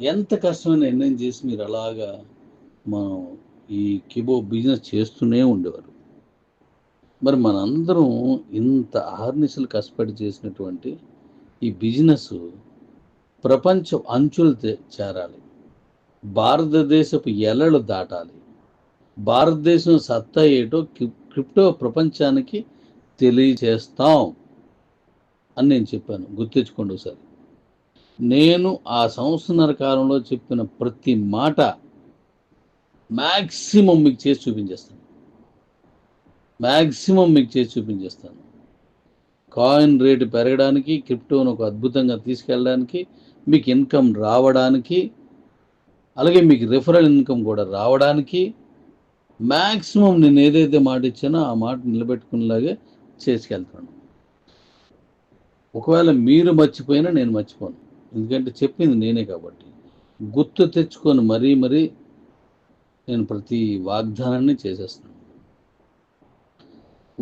ఎంత కష్టమైన నిర్ణయం చేసి మీరు అలాగా మనం ఈ కిబో బిజినెస్ చేస్తూనే ఉండేవారు. మరి మనందరం ఇంత ఆర్నిసలు కష్టపడి చేసినటువంటి ఈ బిజినెస్ ప్రపంచ అంచులు చేరాలి. భారతదేశపు ఎలలు దాటాలి. భారతదేశం సత్తా ఏటో క్రిప్టో ప్రపంచానికి తెలియచేస్తాం అని నేను చెప్పాను. గుర్తించుకోండి ఒకసారి. నేను ఆ సంవత్సరాల కాలంలో చెప్పిన ప్రతి మాట మ్యాక్సిమం మీకు చేసి చూపించేస్తాను. మ్యాక్సిమం మీకు చేసి చూపించేస్తాను. కాయిన్ రేటు పెరగడానికి క్రిప్టోను ఒక అద్భుతంగా తీసుకెళ్ళడానికి మీకు ఇన్కమ్ రావడానికి అలాగే మీకు రిఫరల్ ఇన్కమ్ కూడా రావడానికి మ్యాక్సిమం నేను ఏదైతే మాట ఇచ్చానో ఆ మాట నిలబెట్టుకునేలాగే చేసుకెళ్తాను. ఒకవేళ మీరు మర్చిపోయినా నేను మర్చిపోను. ఎందుకంటే చెప్పింది నేనే కాబట్టి. గుర్తు తెచ్చుకొని మరీ మరీ నేను ప్రతి వాగ్దానాన్ని చేసేస్తున్నాను.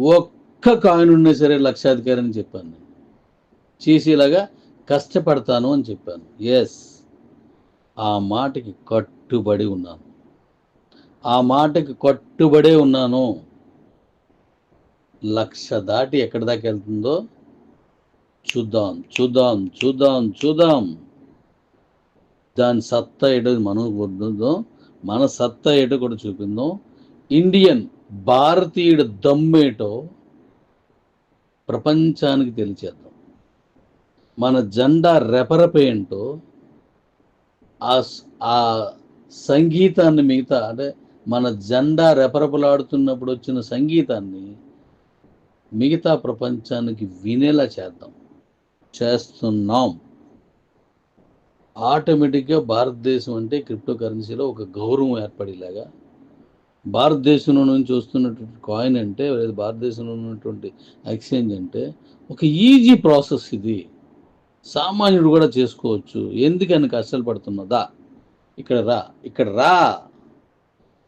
ఒక్క కాయిన్ ఉన్నా సరే లక్షాధికారి అని చెప్పాను నేను. చేసేలాగా కష్టపడతాను అని చెప్పాను. ఎస్ ఆ మాటకి కట్టుబడి ఉన్నాను. ఆ మాటకి కట్టుబడే ఉన్నాను. లక్ష దాటి ఎక్కడి దాకా వెళ్తుందో చూద్దాం చూద్దాం చూద్దాం చూద్దాం. దాని సత్తా ఏటో మనం వద్దాం మన సత్తా ఏటో కూడా చూపిందాం ఇండియన్ భారతీయుడు దమ్మేటో ప్రపంచానికి తెలిచేద్దాం. మన జెండా రెపరపేంటో ఆ ఆ సంగీతాన్ని మిగతా అంటే మన జెండా రెపరెపలాడుతున్నప్పుడు వచ్చిన సంగీతాన్ని మిగతా ప్రపంచానికి వినేలా చేద్దాం. చేస్తున్నాం. ఆటోమేటిక్గా భారతదేశం అంటే క్రిప్టో కరెన్సీలో ఒక గౌరవం ఏర్పడేలాగా భారతదేశంలో నుంచి వస్తున్నటువంటి కాయిన్ అంటే లేదా భారతదేశంలో ఉన్నటువంటి ఎక్స్చేంజ్ అంటే ఒక ఈజీ ప్రాసెస్ ఇది. సామాన్యుడు కూడా చేసుకోవచ్చు. ఎందుకని కష్టాలు పడుతున్నదా ఇక్కడ రా ఇక్కడ రా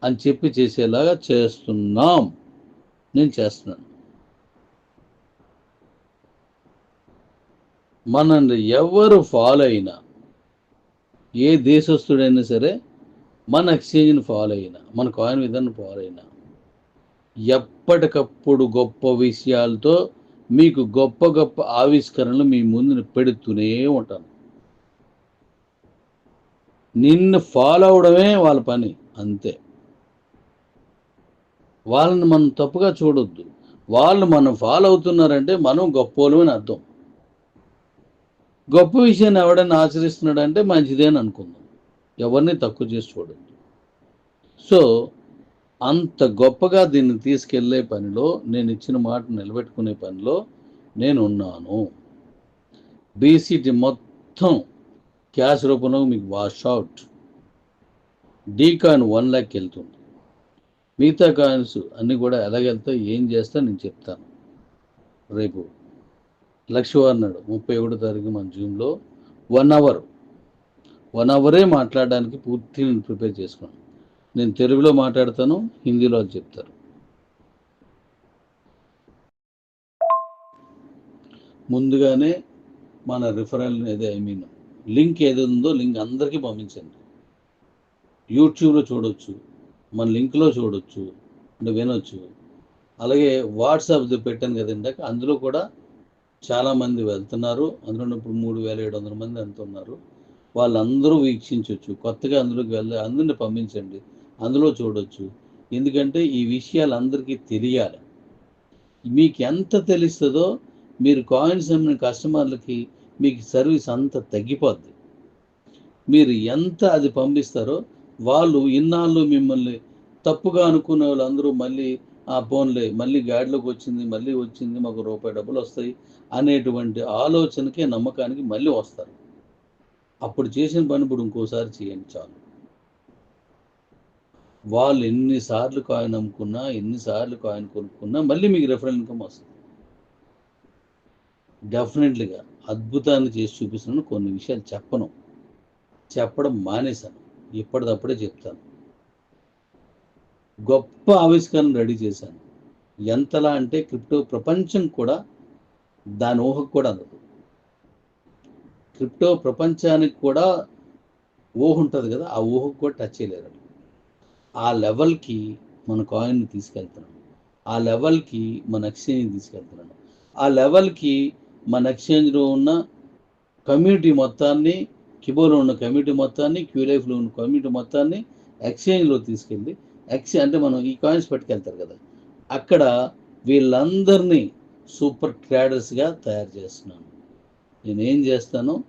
అని చెప్పి చేసేలాగా చేస్తున్నాం. నేను చేస్తున్నాను. మనల్ని ఎవరు ఫాలో అయినా ఏ దేశస్తుడైనా సరే మన ఎక్స్చేంజ్ని ఫాలో అయినా మన కాయిన్ విధానం ఫాలో అయినా ఎప్పటికప్పుడు గొప్ప విషయాలతో మీకు గొప్ప గొప్ప ఆవిష్కరణలు మీ ముందుని పెడుతూనే ఉంటాను. నిన్ను ఫాలో అవడమే వాళ్ళ పని అంతే. వాళ్ళని మనం తప్పుగా చూడొద్దు. వాళ్ళు మనం ఫాలో అవుతున్నారంటే మనం గొప్పోలు అని అర్థం. గొప్ప విషయాన్ని ఎవడైనా ఆచరిస్తున్నాడంటే మంచిదేని అనుకుందాం. ఎవరిని తక్కువ చేసి చూడండి సో అంత గొప్పగా దీన్ని తీసుకెళ్ళే పనిలో నేను ఇచ్చిన మాట నిలబెట్టుకునే పనిలో నేను ఉన్నాను. బీసీటీ మొత్తం క్యాష్ రూపంలో మీకు wash out. D coin one lakh వెళ్తుంది. మిగతా కాయిన్స్ అన్నీ కూడా ఎలాగెళ్తాయి ఏం చేస్తా నేను చెప్తాను. రేపు లక్ష అన్నాడు ముప్పై ఒకటో తారీఖు మన జూమ్లో వన్ అవర్ వన్ అవరే మాట్లాడడానికి పూర్తి నేను ప్రిపేర్ చేసుకున్నాను. నేను తెలుగులో మాట్లాడతాను హిందీలో అది చెప్తారు. ముందుగానే మన రిఫరల్ ఏదో ఐ మీన్ లింక్ ఏది ఉందో లింక్ అందరికీ పంపించండి. యూట్యూబ్లో చూడొచ్చు మన లింక్లో చూడొచ్చు అంటే వినొచ్చు. అలాగే వాట్సాప్ పెట్టాను కదా ఇందాక అందులో కూడా చాలామంది వెళ్తున్నారు. అందులో ఇప్పుడు మూడు వేల ఏడు వందల మంది ఎంత ఉన్నారు? వాళ్ళందరూ వీక్షించవచ్చు కొత్తగా అందులోకి వెళ్ళి అందరిని పంపించండి. అందులో చూడొచ్చు. ఎందుకంటే ఈ విషయాలు అందరికీ తెలియాలి. మీకు ఎంత తెలుస్తుందో మీరు కాయిన్స్ అమ్మిన కస్టమర్లకి మీకు సర్వీస్ అంత తగ్గిపోద్ది. మీరు ఎంత అది పంపిస్తారో వాళ్ళు ఇన్నాళ్ళు మిమ్మల్ని తప్పుగా అనుకునే వాళ్ళందరూ మళ్ళీ ఆ ఫోన్లే మళ్ళీ గాడిలోకి వచ్చింది మళ్ళీ వచ్చింది మాకు రూపాయి డబ్బులు వస్తాయి అనేటువంటి ఆలోచనకే నమ్మకానికి మళ్ళీ వస్తారు. అప్పుడు చేసిన పని ఇప్పుడు ఇంకోసారి చేయండి చాలు. వాళ్ళు ఎన్నిసార్లు కాయిన్ అమ్ముకున్నా ఎన్నిసార్లు కాయిన్ కొనుక్కున్నా మళ్ళీ మీకు రెఫరల్ ఇన్కమ్ వస్తుంది. డెఫినెట్లీగా అద్భుతాన్ని చేసి చూపిస్తున్నాను. కొన్ని విషయాలు చెప్పను. చెప్పడం మానేశాను. ఇప్పటిదప్పుడే చెప్తాను. గొప్ప ఆవిష్కరణ రెడీ చేశాను. ఎంతలా అంటే క్రిప్టో ప్రపంచం కూడా దాని ఊహకు కూడా అందదు. క్రిప్టో ప్రపంచానికి కూడా ఊహ ఉంటుంది కదా ఆ ఊహకు కూడా టచ్ చేయలేరు ఆ లెవెల్కి మన కాయిన్ని తీసుకెళ్తున్నాను ఆ లెవెల్కి మన ఎక్స్చేంజ్ తీసుకెళ్తున్నాను ఆ లెవెల్కి మన ఎక్స్చేంజ్లో ఉన్న కమ్యూనిటీ మొత్తాన్ని కిబోలో ఉన్న కమ్యూనిటీ మొత్తాన్ని క్యూలైఫ్లో ఉన్న కమ్యూనిటీ మొత్తాన్ని ఎక్స్చేంజ్లో తీసుకెళ్ళి ఎక్స్ అంటే మనం ఈ కాయిన్స్ పట్టుకెళ్తారు కదా. అక్కడ వీళ్ళందరినీ సూపర్ ట్రేడర్స్గా తయారు చేస్తున్నాను. నేను ఏం చేస్తాను?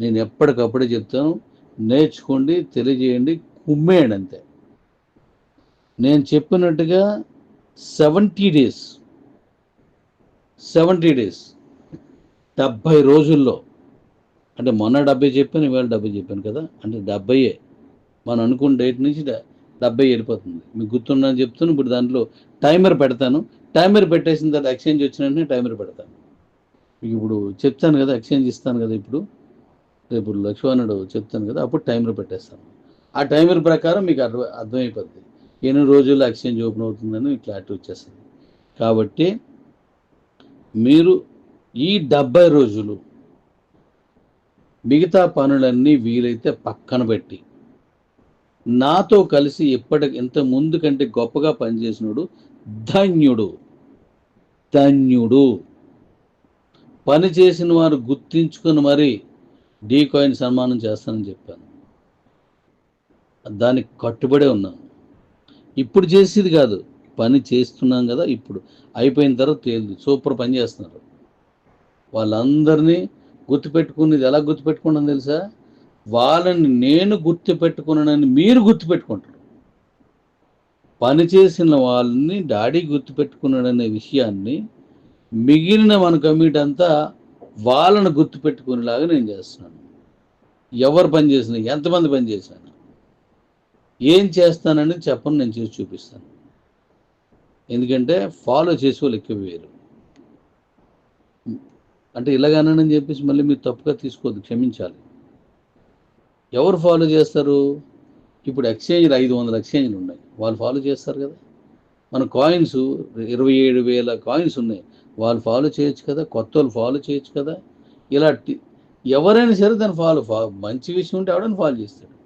నేను ఎప్పటికప్పుడే చెప్తాను నేర్చుకోండి తెలియజేయండి కుమ్మేయండి అంతే. నేను చెప్పినట్టుగా సెవెంటీ డేస్ సెవెంటీ డేస్ డెబ్భై రోజుల్లో అంటే మొన్న డెబ్బై చెప్పాను ఇవాళ డెబ్బై చెప్పాను కదా అంటే డెబ్బైయే. మనం అనుకున్న డేట్ నుంచి డ- డెబ్బై వెళ్ళిపోతుంది మీకు గుర్తుండని చెప్తున్నాను ఇప్పుడు దాంట్లో టైమర్ పెడతాను. టైమర్ పెట్టేసిన తర్వాత ఎక్స్చేంజ్ వచ్చిన వెంటనే టైమర్ పెడతాను. మీకు ఇప్పుడు చెప్తాను కదా ఎక్స్చేంజ్ ఇస్తాను కదా ఇప్పుడు. రేపు లక్ష్మణుడు చెప్తాను కదా అప్పుడు టైమర్ పెట్టేస్తాను. ఆ టైమర్ ప్రకారం మీకు అర్థం అర్థమైపోద్ది. ఎన్ని రోజుల్లో ఎక్స్చేంజ్ ఓపెన్ అవుతుందని మీకు క్లారిటీ వచ్చేస్తుంది. కాబట్టి మీరు ఈ డెబ్బై రోజులు మిగతా పనులన్నీ వీలైతే పక్కన పెట్టి నాతో కలిసి ఎప్పటి ఇంత ముందు కంటే గొప్పగా పనిచేసినోడు ధన్యుడు. ధన్యుడు. పని చేసిన వారు గుర్తించుకుని మరి డీ కాయిన్ సన్మానం చేస్తానని చెప్పాను. దానికి కట్టుబడే ఉన్నాను. ఇప్పుడు చేసేది కాదు పని చేస్తున్నాం కదా ఇప్పుడు. అయిపోయిన తర్వాత తేలింది సూపర్ పని చేస్తున్నారు. వాళ్ళందరినీ గుర్తుపెట్టుకునేది ఎలా గుర్తుపెట్టుకున్నాను తెలుసా? వాళ్ళని నేను గుర్తుపెట్టుకున్నానని మీరు గుర్తుపెట్టుకుంటారు. పని చేసిన వాళ్ళని డాడీ గుర్తుపెట్టుకున్నాడనే విషయాన్ని మిగిలిన మన కమిటీ అంతా వాళ్ళని గుర్తుపెట్టుకునేలాగా నేను చేస్తున్నాను. ఎవరు పనిచేసినా ఎంతమంది పని చేశాను ఏం చేస్తానని చెప్పను నేను చేసి చూపిస్తాను. ఎందుకంటే ఫాలో చేసే వాళ్ళు ఎక్కువ వేరు. అంటే ఇలాగనని చెప్పేసి మళ్ళీ మీరు తప్పుగా తీసుకోవద్దు క్షమించాలి. ఎవరు ఫాలో చేస్తారు? ఇప్పుడు ఎక్స్చేంజ్లు ఐదు వందల ఎక్స్చేంజ్లు ఉన్నాయి. వాళ్ళు ఫాలో చేస్తారు కదా. మన కాయిన్స్ ఇరవై ఏడు వేల కాయిన్స్ ఉన్నాయి. వాళ్ళు ఫాలో చేయొచ్చు కదా. కొత్త వాళ్ళు ఫాలో చేయొచ్చు కదా. ఇలా ఎవరైనా సరే దాన్ని ఫాలో ఫా మంచి విషయం ఉంటే ఎవడని ఫాలో చేస్తాడు.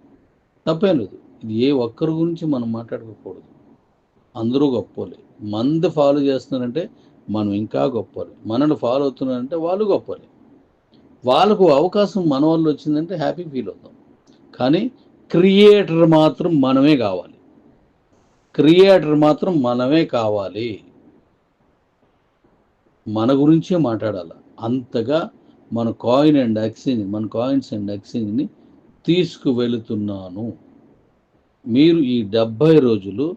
తప్పేం లేదు. ఇది ఏ ఒక్కరి గురించి మనం మాట్లాడుకోకూడదు. అందరూ గొప్పలే. మంది ఫాలో చేస్తున్నారంటే మనం ఇంకా గొప్పలే. మనల్ని ఫాలో అవుతున్నారంటే వాళ్ళు గొప్పలే. వాళ్ళకు అవకాశం మన వాళ్ళు వచ్చిందంటే హ్యాపీ ఫీల్ అవుతాం. కానీ క్రియేటర్ మాత్రం మనమే కావాలి. క్రియేటర్ మాత్రం మనమే కావాలి. మన గురించే మాట్లాడాలి. అంతగా మన కాయిన్ అండ్ ఎక్స్చేంజ్ మన కాయిన్స్ అండ్ ఎక్స్చేంజ్ని తీసుకువెళుతున్నాను. మీరు ఈ డెబ్భై రోజులు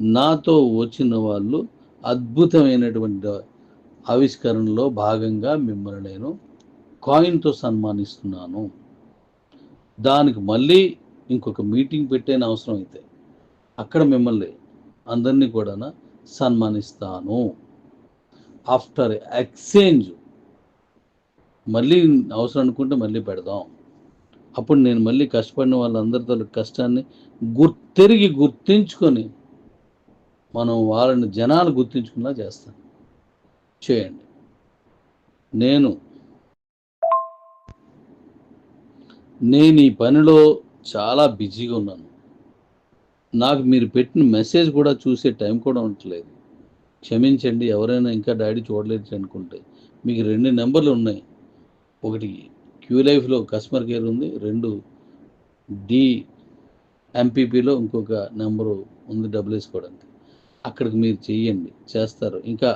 నాతో వచ్చిన వాళ్ళు అద్భుతమైనటువంటి ఆవిష్కరణలో భాగంగా మిమ్మల్ని నేను కాయిన్తో సన్మానిస్తున్నాను. దానికి మళ్ళీ ఇంకొక మీటింగ్ పెట్టేన అవసరం అయితే అక్కడ మిమ్మల్ని అందరినీ కూడా సన్మానిస్తాను. ఆఫ్టర్ ఎక్స్చేంజ్ మళ్ళీ అవసరం అనుకుంటే మళ్ళీ పెడదాం. అప్పుడు నేను మళ్ళీ కష్టపడిన వాళ్ళందరితో కష్టాన్ని గుర్తెరిగి గుర్తించుకొని మనం వాళ్ళని జనాలు గుర్తించుకున్నా చేస్తాను. చేయండి. నేను నేను ఈ పనిలో చాలా బిజీగా ఉన్నాను. నాకు మీరు పెట్టిన మెసేజ్ కూడా చూసే టైం కూడా ఉండట్లేదు. క్షమించండి ఎవరైనా ఇంకా డాడీ చూడలేదు అనుకుంటే. మీకు రెండు నెంబర్లు ఉన్నాయి. ఒకటి క్యూ లైఫ్లో కస్టమర్ కేర్ ఉంది. రెండు డి ఎంపీపీలో ఇంకొక నెంబరు ఉంది డబ్బులు వేసుకోవడానికి అక్కడికి మీరు చెయ్యండి. చేస్తారు. ఇంకా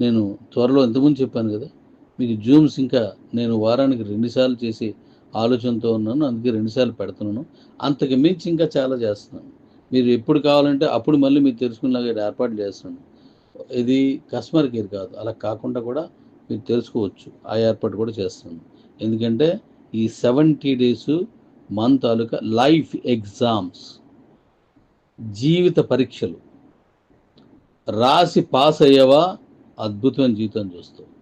నేను త్వరలో ఇంతకుముందు చెప్పాను కదా మీకు జూమ్స్ ఇంకా నేను వారానికి రెండుసార్లు చేసి ఆలోచనతో ఉన్నాను అందుకే రెండుసార్లు పెడుతున్నాను. అంతకు మించి ఇంకా చాలా చేస్తున్నాను. మీరు ఎప్పుడు కావాలంటే అప్పుడు మళ్ళీ మీరు తెలుసుకునేలాగా ఏర్పాటు చేస్తున్నాను. ఇది కస్టమర్ కేర్ కాదు అలా కాకుండా కూడా మీరు తెలుసుకోవచ్చు ఆ ఏర్పాటు కూడా చేస్తున్నాను. ఎందుకంటే ఈ సెవెంటీ డేస్ మన తాలూకా లైఫ్ ఎగ్జామ్స్ జీవిత పరీక్షలు రాసి పాస్ అయ్యావా అద్భుతమైన జీవితం చూస్తావు.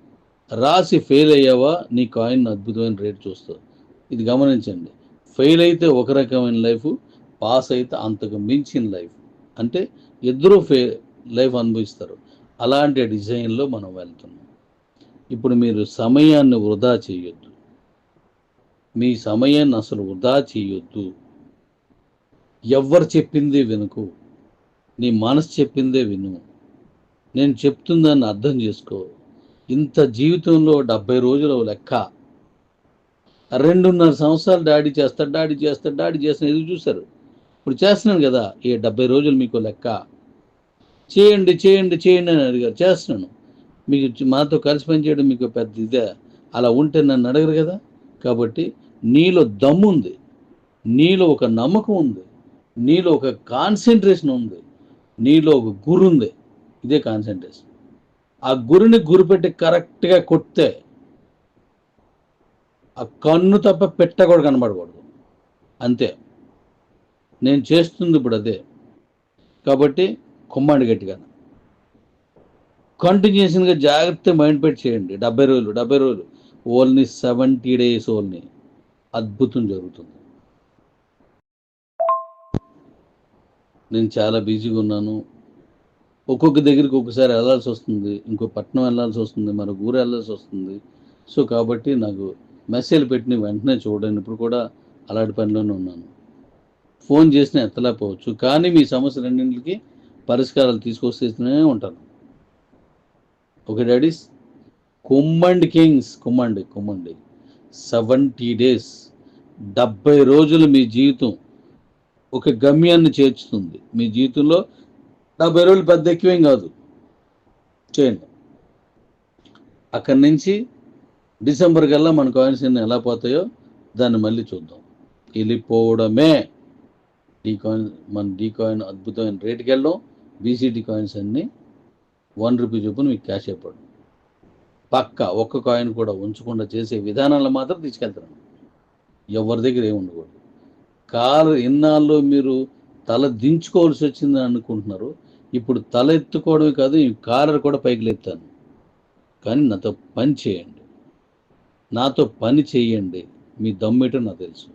రాసి ఫెయిల్ అయ్యావా నీ కాయిన్ అద్భుతమైన రేట్ చూస్తావు. ఇది గమనించండి. ఫెయిల్ అయితే ఒక రకమైన లైఫ్ పాస్ అయితే అంతకు మించిన లైఫ్. అంటే ఇద్దరూ ఫే లైఫ్ అనుభవిస్తారు. అలాంటి డిజైన్లో మనం వెళ్తున్నాం. ఇప్పుడు మీరు సమయాన్ని వృధా చేయొద్దు. మీ సమయాన్ని అసలు వృధా చేయొద్దు. ఎవరు చెప్పిందే వినుకు. నీ మనసు చెప్పిందే విను. నేను చెప్తుందని అర్థం చేసుకో. ఇంత జీవితంలో డెబ్బై రోజులు లెక్క. రెండున్నర సంవత్సరాలు డాడీ చేస్తాడు డాడీ చేస్తాడు డాడీ చేస్తాడు ఎదురు చూశారు. ఇప్పుడు చేస్తున్నాను కదా ఈ డెబ్బై రోజులు మీకు లెక్క. చేయండి చేయండి చేయండి అని అడిగారు. చేస్తున్నాను. మీకు మాతో కలిసి పనిచేయడం మీకు పెద్ద ఇదే. అలా ఉంటే నన్ను అడగరు కదా. కాబట్టి నీలో దమ్ము ఉంది. నీలో ఒక నమ్మకం ఉంది. నీలో ఒక కాన్సన్ట్రేషన్ ఉంది. నీలో ఒక గురు ఉంది ఇదే కాన్సన్ట్రేషన్. ఆ గురిని గురిపెట్టి కరెక్ట్గా కొడితే ఆ కన్ను తప్ప పెట్ట కూడా కనబడకూడదు. అంతే. నేను చేస్తుంది ఇప్పుడు అదే. కాబట్టి కుమ్మండి గట్టిగా. కంటిన్యూషన్గా జాగ్రత్త మైండ్ పెట్టి చేయండి. డెబ్బై రోజులు డెబ్బై రోజులు. ఓన్లీ సెవెంటీ డేస్ ఓన్లీ అద్భుతం జరుగుతుంది. నేను చాలా బిజీగా ఉన్నాను. ఒక్కొక్క దగ్గరికి ఒక్కసారి వెళ్ళాల్సి వస్తుంది. ఇంకో పట్టణం వెళ్ళాల్సి వస్తుంది. మరో ఊరు వెళ్ళాల్సి వస్తుంది. సో కాబట్టి నాకు మెసేజ్ పెట్టిన వెంటనే చూడండి. ఇప్పుడు కూడా అలాంటి పనిలోనే ఉన్నాను. ఫోన్ చేసినా ఎత్తలేకపోవచ్చు. కానీ మీ సమస్య రెండింటికి పరిష్కారాలు తీసుకొస్తేనే ఉంటాను. ఓకే డాడీస్ కుమ్మండి కింగ్స్ కుమ్మండి కుమ్మండి. సెవెంటీ డేస్ డెబ్బై రోజులు మీ జీవితం ఒక గమ్యాన్ని చేర్చుతుంది. మీ జీవితంలో డెబ్బై రోజులు పెద్ద ఎక్కువేం కాదు. చేయండి. అక్కడి నుంచి డిసెంబర్ కల్లా మన కాయిన్స్ ఎన్ని ఎలా పోతాయో దాన్ని మళ్ళీ చూద్దాం. వెళ్ళిపోవడమే. డీ కాయిన్ మన డీ కాయిన్ అద్భుతమైన రేటుకి వెళ్ళడం బీసీటీ కాయిన్స్ అన్నీ వన్ రూపీ చొప్పున మీకు క్యాష్ అయిపోవడం. పక్క ఒక్క కాయిన్ కూడా ఉంచకుండా చేసే విధానాలు మాత్రం తీసుకెళ్తున్నాను ఎవరి దగ్గర ఏమి ఉండకూడదు. కాలు ఇన్నాళ్ళు మీరు తల దించుకోవాల్సి వచ్చిందని అనుకుంటున్నారు. ఇప్పుడు తల ఎత్తుకోవడమే కాదు ఈ కాలర్ కూడా పైకి లేపుతాను. కానీ నాతో పని చేయండి. నాతో పని చేయండి. మీ దమ్మేటో నాకు తెలుసు.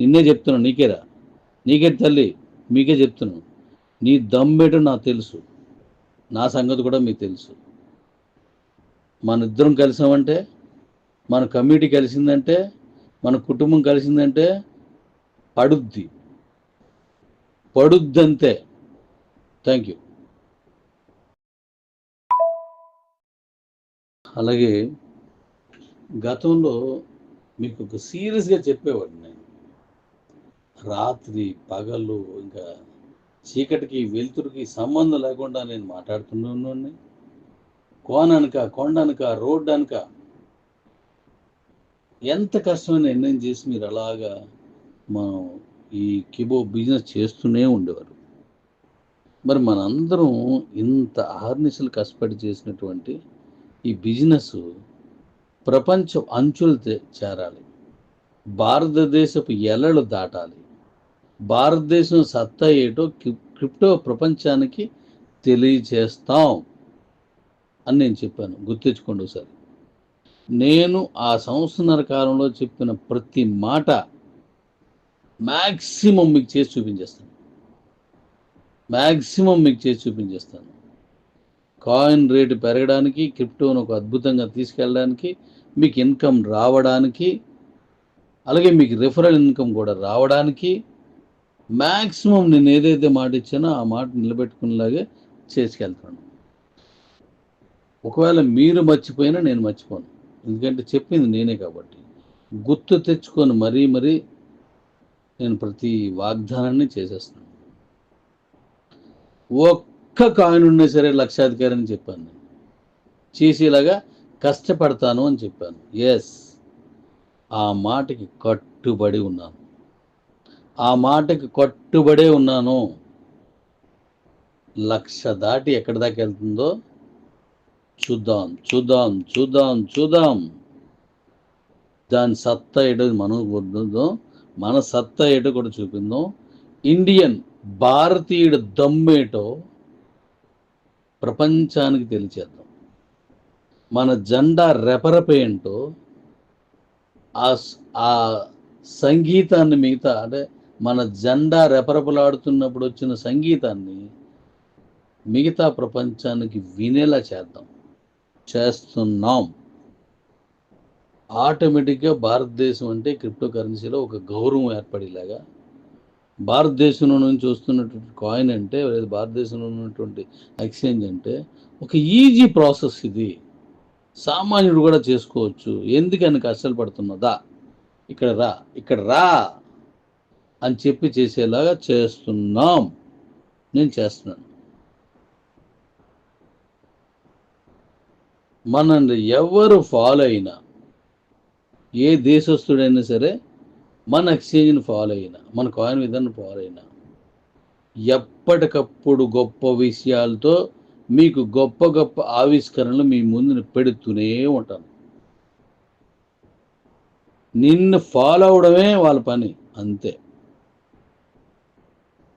నిన్నే చెప్తున్నాను నీకేరా? నీకే తల్లి మీకే చెప్తున్నాను నీ దమ్మేటో నాకు తెలుసు. నా సంగతి కూడా మీకు తెలుసు. మన ఇద్దరం కలిసామంటే మన కమ్యూనిటీ కలిసిందంటే మన కుటుంబం కలిసిందంటే పడుద్ది. పడుద్ది అంతే థ్యాంక్ యూ. అలాగే గతంలో మీకు ఒక సీరియస్గా చెప్పేవాడిని నేను. రాత్రి పగలు ఇంకా చీకటికి వెలుతురుకి సంబంధం లేకుండా నేను మాట్లాడుతున్నాను కోననుక కొండనుక రోడ్డు అనుక ఎంత కష్టమైన నిర్ణయం చేసి మీరు అలాగా మనం ఈ కిబో బిజినెస్ చేస్తూనే ఉండేవారు. మరి మనందరం ఇంత ఆర్నిసలు కష్టపడి చేసినటువంటి ఈ బిజినెస్ ప్రపంచ అంచులు చేరాలి. భారతదేశపు ఎలలు దాటాలి. భారతదేశం సత్తా ఏటో క్రిప్టో ప్రపంచానికి తెలియచేస్తాం అని నేను చెప్పాను. గుర్తించుకోండి ఒకసారి. నేను ఆ సంవత్సరాల కాలంలో చెప్పిన ప్రతి మాట మ్యాక్సిమం మీకు చేసి చూపించేస్తాను. మ్యాక్సిమం మీకు చేసి చూపించేస్తాను. కాయిన్ రేటు పెరగడానికి క్రిప్టోను ఒక అద్భుతంగా తీసుకెళ్ళడానికి మీకు ఇన్కమ్ రావడానికి అలాగే మీకు రిఫరల్ ఇన్కమ్ కూడా రావడానికి మ్యాక్సిమం నేను ఏదైతే మాట ఇచ్చానో ఆ మాట నిలబెట్టుకునేలాగే చేసుకెళ్తాను. ఒకవేళ మీరు మర్చిపోయినా నేను మర్చిపోను. ఎందుకంటే చెప్పింది నేనే కాబట్టి. గుర్తు తెచ్చుకొని మరీ మరీ నేను ప్రతి వాగ్దానాన్ని చేసేస్తున్నాను ఒక్క కాయిన్ ఉన్నా సరే లక్షాధికారి అని చెప్పాను. చేసేలాగా కష్టపడతాను అని చెప్పాను. ఎస్ ఆ మాటకి కట్టుబడి ఉన్నాను. ఆ మాటకి కట్టుబడే ఉన్నాను. లక్ష దాటి ఎక్కడి దాకా వెళ్తుందో చూద్దాం చూద్దాం చూద్దాం చూద్దాం. దాని సత్తా ఏటో మనం మన సత్తా ఏటో కూడా చూపిందాం. ఇండియన్ భారతీయుడు దమ్మేటో ప్రపంచానికి తెలిచేద్దాం. మన జెండా రెపరెపేంటో ఆ ఆ సంగీతాన్ని మిగతా అంటే మన జెండా రెపరెపలాడుతున్నప్పుడు వచ్చిన సంగీతాన్ని మిగతా ప్రపంచానికి వినేలా చేద్దాం. చేస్తున్నాం. ఆటోమేటిక్గా భారతదేశం అంటే క్రిప్టో కరెన్సీలో ఒక గౌరవం ఏర్పడేలాగా భారతదేశంలో నుంచి వస్తున్నటువంటి కాయిన్ అంటే లేదా భారతదేశంలో ఉన్నటువంటి ఎక్స్చేంజ్ అంటే ఒక ఈజీ ప్రాసెస్ ఇది. సామాన్యుడు కూడా చేసుకోవచ్చు. ఎందుకని కష్టాలు పడుతున్నదా? ఇక్కడ రా ఇక్కడ రా అని చెప్పి చేసేలాగా చేస్తున్నాం. నేను చేస్తున్నాను. మనల్ని ఎవరు ఫాలో అయినా ఏ దేశస్తుడైనా సరే మన ఎక్స్చేంజ్ని ఫాలో అయినా మన కాయిన్ విధానం ఫాలో అయినా ఎప్పటికప్పుడు గొప్ప విషయాలతో మీకు గొప్ప గొప్ప ఆవిష్కరణలు మీ ముందు పెడుతూనే ఉంటాను. నిన్ను ఫాలో అవడమే వాళ్ళ పని అంతే.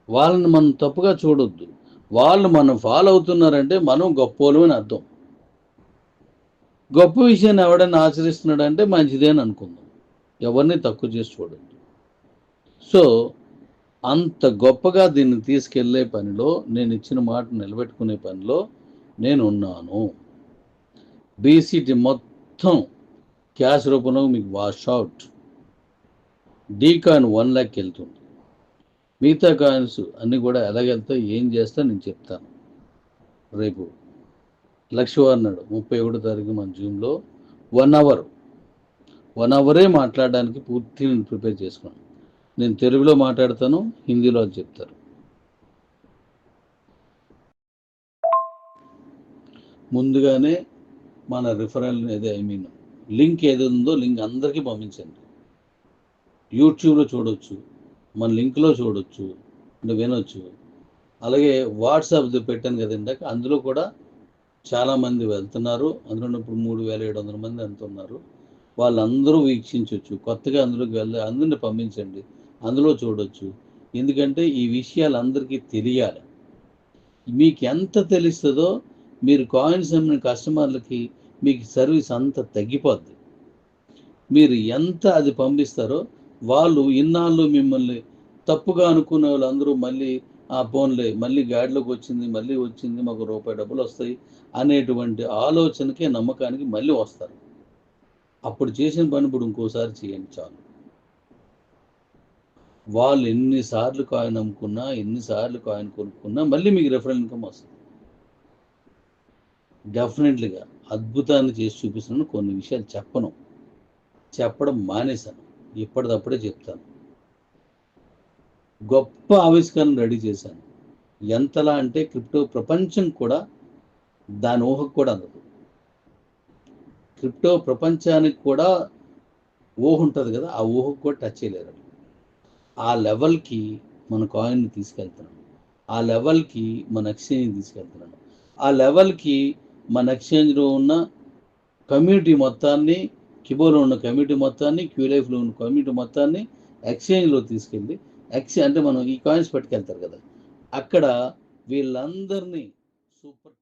వాళ్ళని మనం తప్పుగా చూడొద్దు. వాళ్ళు మనం ఫాలో అవుతున్నారంటే మనం గొప్పోలు అని అర్థం. గొప్ప విషయాన్ని ఎవడైనా ఆచరిస్తున్నాడంటే మంచిదే అని అనుకుందాం. ఎవరిని తక్కువ చేసి చూడండి సో అంత గొప్పగా దీన్ని తీసుకెళ్ళే పనిలో నేను ఇచ్చిన మాట నిలబెట్టుకునే పనిలో నేను ఉన్నాను. బీసీటీ మొత్తం క్యాష్ రూపంలో మీకు wash out. D coin one lakh వెళ్తుంది. మిగతా కాయిన్స్ అన్నీ కూడా ఎలాగెళ్తాయి ఏం చేస్తా నేను చెప్తాను. రేపు లక్ష నాడు ముప్పై ఒకటో తారీఖు మన జూమ్లో వన్ అవర్ వన్ అవరే మాట్లాడడానికి పూర్తి నేను ప్రిపేర్ చేసుకున్నాను. నేను తెలుగులో మాట్లాడతాను హిందీలో అది చెప్తారు. ముందుగానే మన రిఫరల్ ఏదో ఐ మీన్ లింక్ ఏది ఉందో లింక్ అందరికీ పంపించండి. యూట్యూబ్లో చూడొచ్చు మన లింక్లో చూడొచ్చు అంటే వినొచ్చు. అలాగే వాట్సాప్ పెట్టాను కదా ఇందాక అందులో కూడా చాలామంది వెళ్తున్నారు. అందులో ఇప్పుడు మూడు వేల ఏడు వందల మంది వెళ్తున్నారు వాళ్ళందరూ వీక్షించవచ్చు కొత్తగా అందులోకి వెళ్ళి అందరిని పంపించండి అందులో చూడొచ్చు. ఎందుకంటే ఈ విషయాలు అందరికీ తెలియాలి. మీకు ఎంత తెలుస్తుందో మీరు కాయిన్స్ అమ్మిన కస్టమర్లకి మీకు సర్వీస్ అంత తగ్గిపోద్ది. మీరు ఎంత అది పంపిస్తారో వాళ్ళు ఇన్నాళ్ళు మిమ్మల్ని తప్పుగా అనుకునే వాళ్ళందరూ మళ్ళీ ఆ ఫోన్లే మళ్ళీ గాడిలోకి వచ్చింది మళ్ళీ వచ్చింది మాకు రూపాయి డబ్బులు వస్తాయి అనేటువంటి ఆలోచనకే నమ్మకానికి మళ్ళీ వస్తారు. అప్పుడు చేసిన పని ఇప్పుడు ఇంకోసారి చేయండి చాలు. వాళ్ళు ఎన్నిసార్లు కాయిన్ అమ్ముకున్నా ఎన్నిసార్లు కాయిన్ కొనుక్కున్నా మళ్ళీ మీకు రెఫరల్ ఇన్కమ్ వస్తుంది. డెఫినెట్లీగా అద్భుతాన్ని చేసి చూపిస్తున్నాను. కొన్ని విషయాలు చెప్పను. చెప్పడం మానేశాను. ఇప్పటిదప్పుడే చెప్తాను. గొప్ప ఆవిష్కరణ రెడీ చేశాను. ఎంతలా అంటే క్రిప్టో ప్రపంచం కూడా దాని ఊహకు కూడా అందదు. క్రిప్టో ప్రపంచానికి కూడా ఊహ ఉంటుంది కదా ఆ ఊహకు కూడా టచ్ చేయలేరు. ఆ లెవెల్కి మన కాయిన్ని తీసుకెళ్తున్నాం. ఆ లెవెల్కి మన ఎక్స్చేంజ్ తీసుకెళ్తున్నాం. ఆ లెవెల్కి మన ఎక్స్చేంజ్లో ఉన్న కమ్యూనిటీ మొత్తాన్ని కిబోలో ఉన్న కమ్యూనిటీ మొత్తాన్ని క్యూలైఫ్లో ఉన్న కమ్యూనిటీ మొత్తాన్ని ఎక్స్చేంజ్లో తీసుకెళ్ళి ఎక్స్ అంటే మనం ఈ కాయిన్స్ పట్టుకెళ్తారు కదా అక్కడ వీళ్ళందరినీ సూపర్